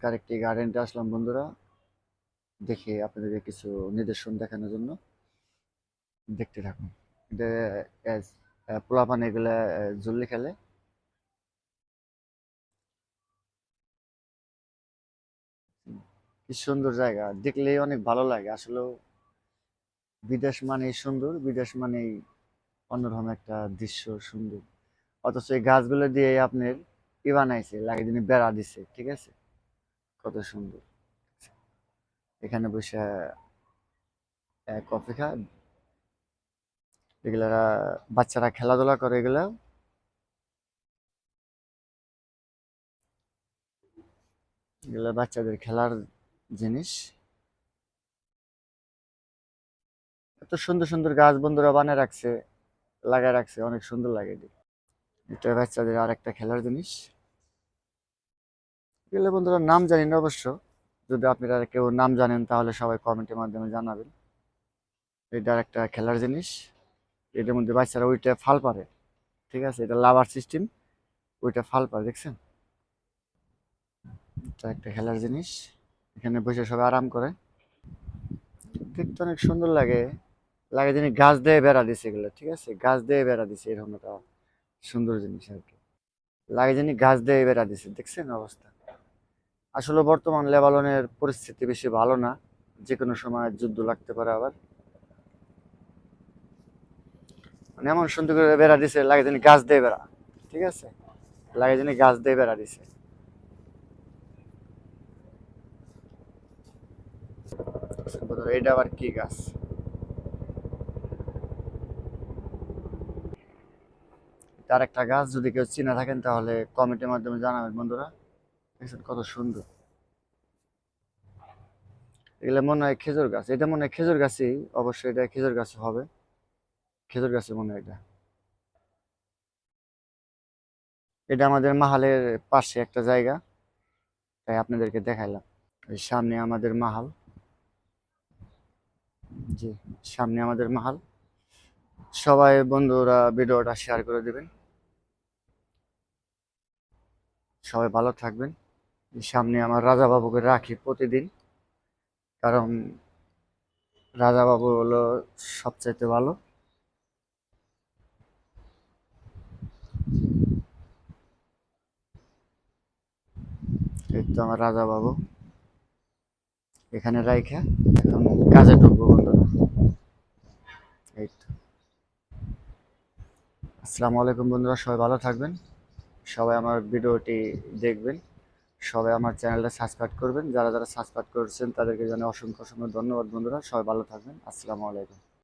আজকে আরেকটি গার্ডেনটা আসলাম বন্ধুরা। দেখে আপনাদেরকে কিছু নিদর্শন দেখানোর জন্য। দেখতে থাকুন। আহ, পোলাপান এগুলা আহ, খেলে। কি সুন্দর জায়গা। দেখলেই অনেক ভালো লাগে। আসলে বিদেশ মানেই সুন্দর বিদেশ মানেই অন্যরকম একটা দৃশ্য সুন্দর। অথচ এই গাছগুলো দিয়ে আপনার ই বানাইছে লাগে যিনি বেড়া দিছে ঠিক আছে? কত সুন্দর। এখানে বসে কফি খা এগুলা বাচ্চারা খেলাধুলা করে এগুলা। এগুলা বাচ্চাদের খেলার জিনিস। এত সুন্দর সুন্দর গাছ বন্ধুরা বানিয়ে রাখছে, লাগায় রাখছে, অনেক সুন্দর লাগে। এটা। বাচ্চাদের আর একটা খেলার জিনিস। এগুলো বন্ধুরা নাম জানি না অবশ্য। যদি আপনারা কেউ নাম জানেন, তাহলে সবাই কমেন্টের মাধ্যমে জানাবেন। এটা একটা খেলার জিনিস। এটার মধ্যে বাচ্চারা ওইটা ফাল পারে। ঠিক আছে? এটা লাভার সিস্টেম ওইটা ফাল পারে, দেখছেন? এটা একটা খেলার জিনিস। এখানে বসে সবাই আরাম করে। দেখতে অনেক সুন্দর লাগে। লাগে যিনি গাছ দিয়ে বেড়া দিছে এগুলো, ঠিক আছে? গাছ দিয়ে বেড়া দিছে, এরকম একটা সুন্দর জিনিস আর কি। লাগে যিনি গাছ দিয়ে বেড়া দিছে, দেখছেন অবস্থা? আসলে বর্তমান লেবাননের পরিস্থিতি বেশি ভালো না। যে কোনো সময় যুদ্ধ লাগতে পারে আবার। মানে এমন সুন্দর করে বেড়া দিছে, লাগে যিনি গাছ দিয়ে বেড়া, ঠিক আছে? লাগে যিনি গাছ দিয়ে বেড়া দিছে। এটা আবার কি গাছ? তার একটা গাছ যদি কেউ চিনে থাকেন তাহলে কমেন্টের মাধ্যমে জানাবেন বন্ধুরা। দেখছেন কত সুন্দর। এগুলো মনে হয় খেজুর গাছ। এটা মনে হয় খেজুর গাছই, অবশ্যই এটা খেজুর গাছ হবে। খেজুর গাছে মনে হয় এটা। এটা আমাদের মাহালের পাশে একটা জায়গা। তাই আপনাদেরকে দেখাইলাম। এই সামনে আমাদের মাহাল। জি, সামনে আমাদের মাহাল। সবাই বন্ধুরা ভিডিওটা শেয়ার করে দেবেন। সবাই ভালো থাকবেন। সামনে আমার রাজা বাবুকে রাখি প্রতিদিন। কারণ রাজা বাবু হলো সবচাইতে ভালো। এই তো আমার রাজা বাবু এখানে রাইখা, এখন কাজে ঢুকবো বন্ধুরা। এই তো। আসসালামু আলাইকুম বন্ধুরা, সবাই ভালো থাকবেন। সবাই আমার ভিডিওটি দেখবেন। সবাই আমার চ্যানেলটা সাবস্ক্রাইব করবেন। যারা যারা সাবস্ক্রাইব করেছেন তাদেরকে জানাই অসংখ্য অসংখ্য ধন্যবাদ বন্ধুরা। সবাই ভালো থাকবেন। আসসালামু আলাইকুম।